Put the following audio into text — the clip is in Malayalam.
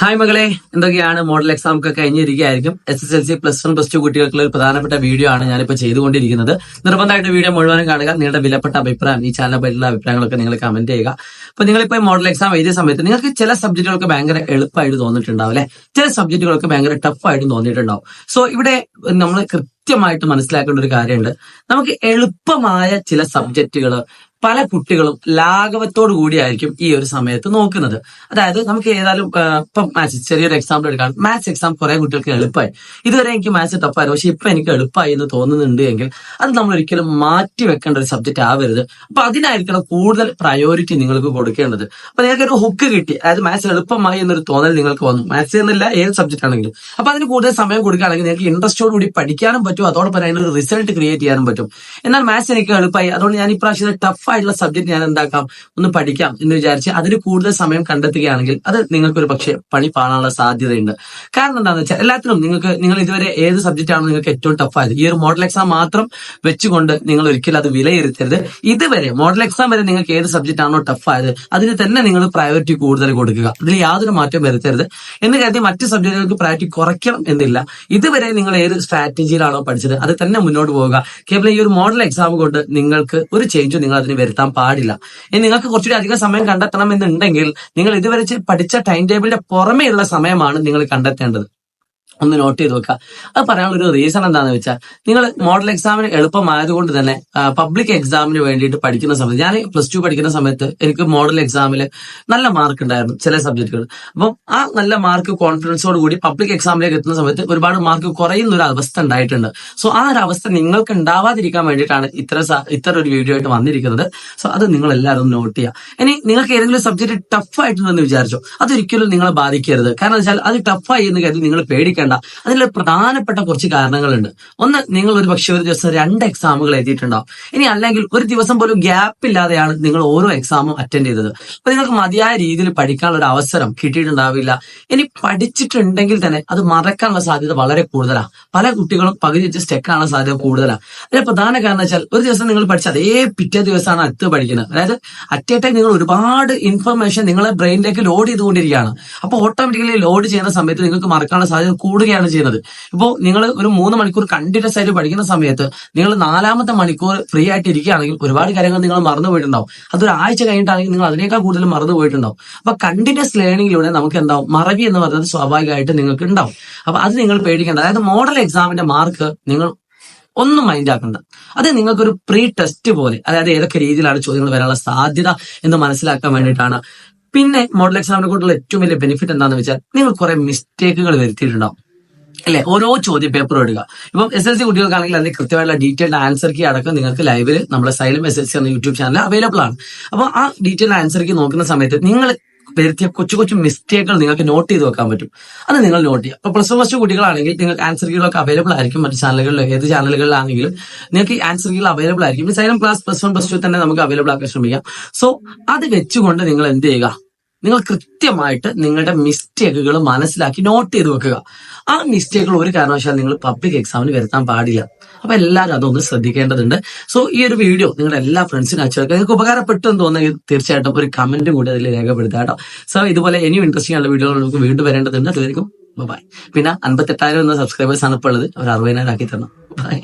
ഹായ് മകളെ എന്തൊക്കെയാണ് മോഡൽ എക്സാം ഒക്കെ കഴിഞ്ഞിരിക്കുകയായിരിക്കും. S S L C plus one plus two കുട്ടികൾക്കുള്ള ഒരു പ്രധാനപ്പെട്ട വീഡിയോ ആണ് ഞാനിപ്പോൾ ചെയ്തുകൊണ്ടിരിക്കുന്നത്. നിർബന്ധമായിട്ട് വീഡിയോ മുഴുവനും കാണുക. നിങ്ങളുടെ വിലപ്പെട്ട അഭിപ്രായം ഈ ചാനലിനെ പറ്റിയുള്ള അഭിപ്രായങ്ങളൊക്കെ നിങ്ങൾ കമന്റ് ചെയ്യുക. അപ്പൊ നിങ്ങളിപ്പോൾ മോഡൽ എക്സാം എഴുതിയ സമയത്ത് നിങ്ങൾക്ക് ചില സബ്ജക്റ്റുകൾക്ക് ഭയങ്കര എളുപ്പമായിട്ട് തോന്നിയിട്ടുണ്ടാവും അല്ലെ? ചില സബ്ജക്റ്റുകൾക്ക് ഭയങ്കര ടഫായിട്ട് തോന്നിയിട്ടുണ്ടാവും. സോ ഇവിടെ നമ്മൾ കൃത്യമായിട്ട് മനസ്സിലാക്കേണ്ട ഒരു കാര്യമുണ്ട്. നമുക്ക് എളുപ്പമായ ചില സബ്ജക്റ്റുകൾ പല കുട്ടികളും ലാഘവത്തോടു കൂടിയായിരിക്കും ഈ ഒരു സമയത്ത് നോക്കുന്നത്. അതായത് നമുക്ക് ഏതായാലും ഇപ്പൊ മാത്സ് ചെറിയൊരു എക്സാമ്പിൾ എടുക്കാം. മാത്സ് എക്സാം കുറെ കുട്ടികൾക്ക് എളുപ്പമായി ഇതുവരെ എനിക്ക് മാത്സ് ടഫായിരുന്നു പക്ഷെ ഇപ്പൊ എനിക്ക് എളുപ്പമായി എന്ന് തോന്നുന്നുണ്ട് എങ്കിൽ അത് നമ്മൾ ഒരിക്കലും മാറ്റി വെക്കേണ്ട ഒരു സബ്ജക്റ്റ് ആവരുത്. അപ്പൊ അതിനായിരിക്കണം കൂടുതൽ പ്രയോറിറ്റി നിങ്ങൾക്ക് കൊടുക്കേണ്ടത്. അപ്പൊ നിങ്ങൾക്ക് ഒരു ഹുക്ക് കിട്ടി. അതായത് മാത്സ് എളുപ്പമായി എന്നൊരു തോന്നൽ നിങ്ങൾക്ക് വന്നു. മാത്സ് എന്നില്ല ഏത് സബ്ജക്റ്റ് ആണെങ്കിലും. അപ്പൊ അതിന് കൂടുതൽ സമയം കൊടുക്കുകയാണെങ്കിൽ നിങ്ങൾക്ക് ഇൻട്രസ്റ്റോട് കൂടി പഠിക്കാനും പറ്റും. അതോടൊപ്പം അതിനൊരു റിസൾട്ട് ക്രിയേറ്റ് ചെയ്യാനും പറ്റും. എന്നാൽ മാത്സ് എനിക്ക് എളുപ്പമായി അതുകൊണ്ട് ഞാൻ ഇപ്രാവശ്യം ടഫ് ആയിട്ടുള്ള സബ്ജക്ട് ഞാൻ എന്താക്കാം? ഒന്ന് പഠിക്കാം എന്ന് വിചാരിച്ച് അതിന് കൂടുതൽ സമയം കണ്ടെത്തുകയാണെങ്കിൽ അത് നിങ്ങൾക്ക് ഒരു പക്ഷേ പണി പാടാനുള്ള സാധ്യതയുണ്ട്. കാരണം എന്താണെന്ന് വെച്ചാൽ എല്ലാത്തിനും നിങ്ങൾക്ക് നിങ്ങൾ ഇതുവരെ ഏത് സബ്ജക്റ്റ് ആണോ നിങ്ങൾക്ക് ഏറ്റവും ടഫായത് ഈ ഒരു മോഡൽ എക്സാം മാത്രം വെച്ചുകൊണ്ട് നിങ്ങൾ ഒരിക്കലും അത് വിലയിരുത്തരുത്. ഇതുവരെ മോഡൽ എക്സാം വരെ നിങ്ങൾക്ക് ഏത് സബ്ജക്റ്റ് ആണോ ടഫായത് അതിന് തന്നെ നിങ്ങൾ പ്രയോറിറ്റി കൂടുതൽ കൊടുക്കുക. അതിൽ യാതൊരു മാറ്റം വരുത്തരുത്. എന്ന് കരുതി മറ്റ് സബ്ജക്റ്റുകൾക്ക് പ്രയോറിറ്റി കുറയ്ക്കണം എന്നില്ല. ഇതുവരെ നിങ്ങൾ ഏത് സ്ട്രാറ്റജിയിലാണോ പഠിച്ചത് അത് തന്നെ മുന്നോട്ട് പോവുക. കേവലം ഈ ഒരു മോഡൽ എക്സാം കൊണ്ട് നിങ്ങൾക്ക് ഒരു ചേഞ്ചും നിങ്ങൾ അതിന് വരുത്താൻ പാടില്ല. ഇനി നിങ്ങൾക്ക് കുറച്ചുകൂടി അധികം സമയം കണ്ടെത്തണം എന്നുണ്ടെങ്കിൽ നിങ്ങൾ ഇതുവരെ പഠിച്ച ടൈം ടേബിളിന്റെ പുറമേയുള്ള സമയമാണ് നിങ്ങൾ കണ്ടെത്തേണ്ടത്. ഒന്ന് നോട്ട് ചെയ്ത് വെക്കുക അത് പറയാനുള്ള ഒരു റീസൺ എന്താണെന്ന് വെച്ചാൽ നിങ്ങൾ മോഡൽ എക്സാമിന് എളുപ്പമായതുകൊണ്ട് തന്നെ പബ്ലിക് എക്സാമിന് വേണ്ടിയിട്ട് പഠിക്കുന്ന സമയത്ത് ഞാൻ പ്ലസ് ടു പഠിക്കുന്ന സമയത്ത് എനിക്ക് മോഡൽ എക്സാമിൽ നല്ല മാർക്ക് ഉണ്ടായിരുന്നു ചില സബ്ജക്റ്റുകൾ അപ്പം ആ നല്ല മാർക്ക് കോൺഫിഡൻസോട് കൂടി പബ്ലിക് എക്സാമിലേക്ക് എത്തുന്ന സമയത്ത് ഒരുപാട് മാർക്ക് കുറയുന്ന ഒരു അവസ്ഥ ഉണ്ടായിട്ടുണ്ട്. സോ ആ ഒരു അവസ്ഥ നിങ്ങൾക്ക് ഉണ്ടാവാതിരിക്കാൻ വേണ്ടിയിട്ടാണ് ഇത്ര ഇത്ര ഒരു വീഡിയോ ആയിട്ട് വന്നിരിക്കുന്നത്. സോ അത് നിങ്ങൾ എല്ലാവരും നോട്ട് ചെയ്യുക ഇനി നിങ്ങൾക്ക് ഏതെങ്കിലും സബ്ജക്ട് ടഫ് ആയിട്ടുണ്ടെന്ന് വിചാരിച്ചോ അതൊരിക്കലും നിങ്ങളെ ബാധിക്കരുത്. കാരണം വെച്ചാൽ അത് ടഫായി എന്ന് കരുതി നിങ്ങൾ പേടിക്കേണ്ട അതിൽ പ്രധാനപ്പെട്ട കുറച്ച് കാരണങ്ങളുണ്ട്. ഒന്ന് നിങ്ങൾ ഒരു പക്ഷേ ഒരു ദിവസം രണ്ട് എക്സാമുകൾ എഴുതിയിട്ടുണ്ടാവും. ഇനി അല്ലെങ്കിൽ ഒരു ദിവസം പോലും ഗ്യാപ്പ് ഇല്ലാതെയാണ് നിങ്ങൾ ഓരോ എക്സാമും അറ്റൻഡ് ചെയ്തത്. അപ്പൊ നിങ്ങൾക്ക് മതിയായ രീതിയിൽ പഠിക്കാനുള്ള ഒരു അവസരം കിട്ടിയിട്ടുണ്ടാവില്ല. ഇനി പഠിച്ചിട്ടുണ്ടെങ്കിൽ തന്നെ അത് മറക്കാനുള്ള സാധ്യത വളരെ കൂടുതലാണ്. പല കുട്ടികളും പകുതി വെച്ച് സ്റ്റെക്ക് ആണുള്ള സാധ്യത കൂടുതലാണ്. അതിന്റെ പ്രധാന കാരണം വെച്ചാൽ ഒരു ദിവസം നിങ്ങൾ പഠിച്ച അതേ പിറ്റേ ദിവസമാണ് അടുത്ത് പഠിക്കുന്നത്. അതായത് അറ്റ് എ ടൈം നിങ്ങൾ ഒരുപാട് ഇൻഫർമേഷൻ നിങ്ങളെ ബ്രെയിനിലേക്ക് ലോഡ് ചെയ്തുകൊണ്ടിരിക്കുകയാണ്. അപ്പോൾ ഓട്ടോമാറ്റിക്കലി ലോഡ് ചെയ്യുന്ന സമയത്ത് നിങ്ങൾക്ക് മറക്കാനുള്ള സാധ്യത കൂടുകയാണ് ചെയ്യുന്നത്. ഇപ്പോൾ നിങ്ങൾ ഒരു മൂന്ന് മണിക്കൂർ കണ്ടിന്യൂസ് ആയിട്ട് പഠിക്കുന്ന സമയത്ത് നിങ്ങൾ നാലാമത്തെ മണിക്കൂർ ഫ്രീ ആയിട്ട് ഇരിക്കുകയാണെങ്കിൽ ഒരുപാട് കാര്യങ്ങൾ നിങ്ങൾ മറന്നു പോയിട്ടുണ്ടാവും. അതൊരു കഴിഞ്ഞിട്ടാണെങ്കിൽ നിങ്ങൾ അതിനേക്കാൾ കൂടുതൽ മറന്നു പോയിട്ടുണ്ടാവും. അപ്പൊ കണ്ടിന്യൂസ് ലേണിംഗിലൂടെ നമുക്ക് എന്താവും മറവി എന്ന് പറയുന്നത് സ്വാഭാവികമായിട്ട് നിങ്ങൾക്ക് ഉണ്ടാവും. അപ്പൊ അത് നിങ്ങൾ പേടിക്കേണ്ട. അതായത് മോഡൽ എക്സാമിന്റെ മാർക്ക് നിങ്ങൾ ഒന്നും മൈൻഡ് ആക്കണ്ട. അത് നിങ്ങൾക്കൊരു പ്രീ ടെസ്റ്റ് പോലെ അതായത് ഏതൊക്കെ രീതിയിലാണ് ചോദ്യങ്ങൾ വരാനുള്ള സാധ്യത എന്ന് മനസ്സിലാക്കാൻ വേണ്ടിയിട്ടാണ്. പിന്നെ മോഡൽ എക്സാമിനെ കൊണ്ടുള്ള ഏറ്റവും വലിയ ബെനിഫിറ്റ് എന്താണെന്ന് വെച്ചാൽ നിങ്ങൾ കുറെ മിസ്റ്റേക്കുകൾ വരുത്തിയിട്ടുണ്ടാവും. അല്ലെ? ഓരോ ചോദ്യ പേപ്പറും എടുക്കുക ഇപ്പം എസ് എൽ സി കുട്ടികൾക്കാണെങ്കിൽ അതിന് കൃത്യമായിട്ടുള്ള ഡീറ്റെയിൽഡ് ആൻസർ കീ അടക്കം നിങ്ങൾക്ക് ലൈവിൽ നമ്മുടെ സൈലം എസ് എൽ സി എന്ന യൂട്യൂബ് ചാനൽ അവൈലബിൾ ആണ്. അപ്പോൾ ആ ഡീറ്റെയിൽഡ് ആൻസർ കീ നോക്കുന്ന സമയത്ത് നിങ്ങൾ വരുത്തിയ കൊച്ചു കൊച്ചു മിസ്റ്റേക്കുകൾ നിങ്ങൾക്ക് നോട്ട് ചെയ്ത് വെക്കാൻ പറ്റും. അത് നിങ്ങൾ നോട്ട് ചെയ്യുക. അപ്പൊ പ്ലസ് വൺ കുട്ടികളാണെങ്കിൽ നിങ്ങൾക്ക് ആൻസർ കീകളൊക്കെ അവൈലബിൾ ആയിരിക്കും. മറ്റു ചാനലുകളിലോ ഏത് ചാനലുകളിലാണെങ്കിലും നിങ്ങൾക്ക് ആൻസർ കീകൾ അവൈലബിൾ ആയിരിക്കും. Xylem class plus one plus two തന്നെ നമുക്ക് അവൈലബിൾ ആക്കാൻ ശ്രമിക്കാം. സോ അത് വെച്ചുകൊണ്ട് നിങ്ങൾ എന്ത് ചെയ്യുക? നിങ്ങൾ കൃത്യമായിട്ട് നിങ്ങളുടെ മിസ്റ്റേക്കുകൾ മനസ്സിലാക്കി നോട്ട് ചെയ്ത് വെക്കുക. ആ മിസ്റ്റേക്കുകൾ ഒരു കാരണവശാൽ നിങ്ങൾ പബ്ലിക് എക്സാമിന് വരുത്താൻ പാടില്ല. അപ്പൊ എല്ലാവരും അതൊന്ന് ശ്രദ്ധിക്കേണ്ടതുണ്ട്. സോ ഈ ഒരു വീഡിയോ നിങ്ങളുടെ എല്ലാ ഫ്രണ്ട്സിനും അയച്ചു നിങ്ങൾക്ക് ഉപകാരപ്പെട്ടു എന്ന് തോന്നുന്നെങ്കിൽ തീർച്ചയായിട്ടും ഒരു കമന്റും കൂടി അതിൽ രേഖപ്പെടുത്തുക കേട്ടോ. സോ ഇതുപോലെ ഇനിയും ഇൻട്രസ്റ്റിംഗ് ആയ വീഡിയോകൾ നമുക്ക് വീണ്ടും വരേണ്ടതുണ്ട്. അതുവരെയും ബൈ പിന്നെ അൻപത്തെട്ടായിരം എന്ന സബ്സ്ക്രൈബേഴ്സ് ആണ് ഇപ്പോൾ ഉള്ളത്. അവർ അറുപതിനായിരം ആക്കി തരണം. ബൈ